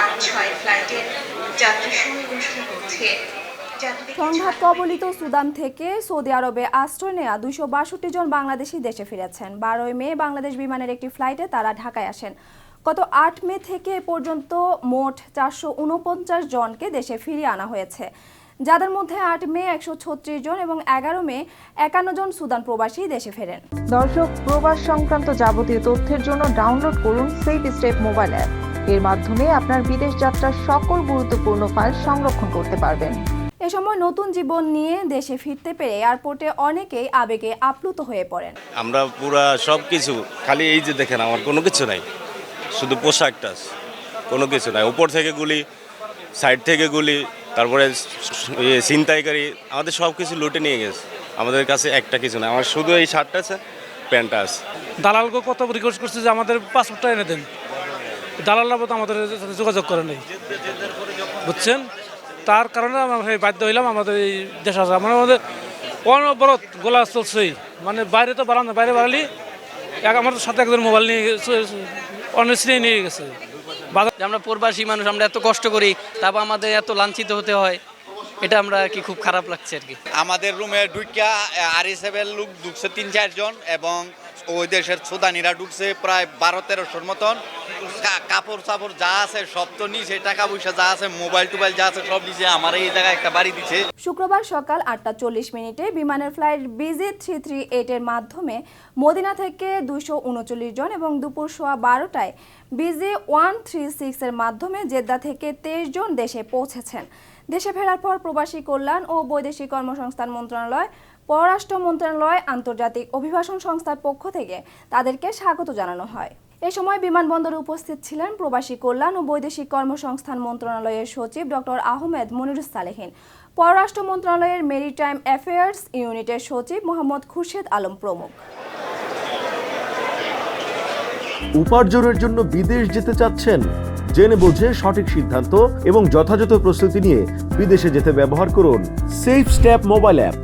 আট ছয় ফ্লাইটের যাত্রী সময় ঘোষণা করছে সংঘাত কবলিত সুদান থেকে সৌদি আরবে আশ্রয় নেওয়া দুইশো বাষট্টি জন বাংলাদেশি দেশে ফিরেছেন। বারোই মে বাংলাদেশ বিমানের একটি ফ্লাইটে তারা ঢাকায় আসেন। গত আট মে থেকে পর্যন্ত মোট চারশো উনপঞ্চাশ জনকে দেশে ফিরিয়ে আনা হয়েছে। যাদের মধ্যে আট মে একশো ছত্রিশ জন এবং এগারো মে একান্ন জন সুদান প্রবাসী দেশে ফেরেন। দর্শক প্রবাস সংক্রান্ত যাবতীয় তথ্যের জন্য ডাউনলোড করুন সেফ স্টেপ মোবাইল অ্যাপ এর মাধ্যমে আপনার বিদেশ যাত্রার সকল গুরুত্বপূর্ণ ফাইল সংরক্ষণ করতে পারবেন। এ সময় নতুন জীবন নিয়ে দেশে ফিরতে পেরে এয়ারপোর্টে অনেকেই আবেগে আপ্লুত হয়ে পড়েন। আমরা পুরা সব কিছু খালি এই যে দেখেন আমার কোনো কিছু নাই। শুধু পোশাকটা আছে। কোনো কিছু নাই। উপর থেকে গুলি সাইড থেকে গুলি তারপরে ইয়ে ছিনতাইকারী আমাদের সব কিছু লুটে নিয়ে গেছে। আমাদের কাছে একটা কিছু নাই। আমার শুধু এই শার্টটা আছে প্যান্টটা আছে। দালালকে কত রিকোয়েস্ট করছে যে আমাদের পাসপোর্টটা এনে দেন। দালালরা তো আমাদের সাথে যোগাযোগ করে নেই। বুঝছেন? তার কারণে আমরা বাধ্য হইলাম আমাদের এই দেশ আসা মানে আমাদের অনবরত গোলা চলছেই। মানে বাইরে তো বাড়ানো বাইরে বাড়ালি এক আমার সাথে একজন মোবাইল নিয়ে গেছে অনেস্টলি নিয়ে গেছে। আমরা প্রবাসী মানুষ আমরা এত কষ্ট করি তারপর আমাদের এত লাঞ্ছিত হতে হয় এটা আমরা আর কি খুব খারাপ লাগছে আর কি। আমাদের রুমে ঢুকিয়া আর সেভেন লোক ঢুকছে তিন চারজন এবং ওই দেশের সুদানিরা ঢুকছে প্রায় বারো তেরোশোর মতন। কাপড় চাপড় যা আছে সব তো নিচে টাকা পয়সা যা আছে মোবাইল টোবাইল যা আছে সব নিচে আমার এই জায়গায় একটা বাড়ি দিছে। শুক্রবার সকাল আটটা চল্লিশ মিনিটে বিমানের ফ্লাইট বিজি থ্রি থ্রি এইটের মাধ্যমে মদিনা থেকে দুশো উনচল্লিশ জন এবং দুপুর সোয়া বারোটায় বিজি ওয়ান থ্রি সিক্সের মাধ্যমে জেদ্দা থেকে তেইশ জন দেশে পৌঁছেছেন। দেশে ফেরার পর প্রবাসী কল্যাণ ও বৈদেশিক কর্মসংস্থান মন্ত্রণালয়, পররাষ্ট্র মন্ত্রণালয়, আন্তর্জাতিক অভিবাসন সংস্থার পক্ষ থেকে তাদেরকে স্বাগত জানানো হয়। এ সময় বিমানবন্দরে উপস্থিত ছিলেন প্রবাসী কল্যাণ ও বৈদেশিক কর্মসংস্থান মন্ত্রণালয়ের সচিব ডক্টর আহমেদ মনিরুস সালেহিন, পররাষ্ট্র মন্ত্রণালয়ের মেরিটাইম অ্যাফেয়ার্স ইউনিটের সচিব মোহাম্মদ খুরশেদ আলম প্রমুখ। উপার্জনের জন্য বিদেশ যেতে চাচ্ছেন, জেনে বুঝে সঠিক সিদ্ধান্ত এবং যথাযথ প্রস্তুতি নিয়ে বিদেশে যেতে ব্যবহার করুন। Safe step mobile app